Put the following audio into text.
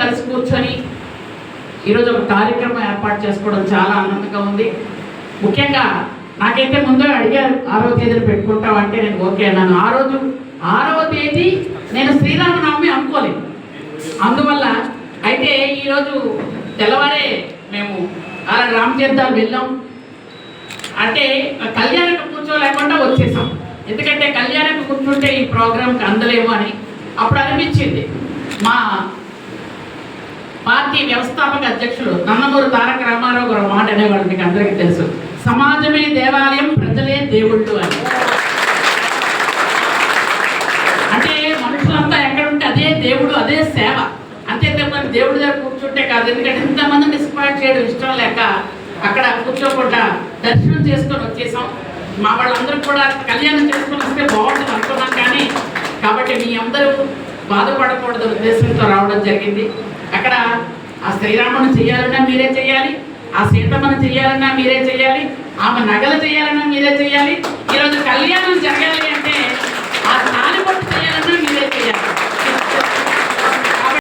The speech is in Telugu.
కలిసి కూర్చొని ఈరోజు ఒక కార్యక్రమం ఏర్పాటు చేసుకోవడం చాలా ఆనందంగా ఉంది. ముఖ్యంగా నాకైతే ముందే అడిగారు ఆరో తేదీని పెట్టుకుంటాం అంటే నేను ఓకే అన్నాను. ఆ రోజు ఆరవ తేదీ నేను శ్రీరామనవమి అనుకోలేదు. అందువల్ల అయితే ఈరోజు తెల్లవారే మేము అలా రామతీర్థాలు వెళ్ళాం. అంటే కళ్యాణకు కూర్చోలేకుండా వచ్చేసాం. ఎందుకంటే కళ్యాణకు కూర్చుంటే ఈ ప్రోగ్రాంకి అందలేము అని అప్పుడు అనిపించింది. మా పార్టీ వ్యవస్థాపక అధ్యక్షులు నందమూరి తారక రామారావు గారు మాట అనేవాడు మీకు అందరికీ తెలుసు. సమాజమే దేవాలయం ప్రజలే దేవుళ్ళు అని. అంటే మనుషులంతా ఎక్కడుంటే అదే దేవుడు అదే సేవ. అంతే తప్ప దేవుడి దగ్గర కూర్చుంటే కాదు. ఎందుకంటే ఇంతమంది డిస్పాయింట్ చేయడం ఇష్టం లేక అక్కడ కూర్చోకుండా దర్శనం చేసుకొని వచ్చేసాం. మా వాళ్ళందరూ కూడా కళ్యాణం చేసుకొని వస్తే బాగుంటుంది అనుకున్నాం కానీ కాబట్టి మీ అందరూ బాధపడకూడదు ఉద్దేశంతో రావడం జరిగింది. అక్కడ ఆ శ్రీరామును చేయాలన్నా మీరే చేయాలి ఆ సీతమ్మను చేయాలన్నా మీరే చేయాలి ఆమె నగలు చేయాలన్నా మీరే చేయాలి ఈరోజు కళ్యాణం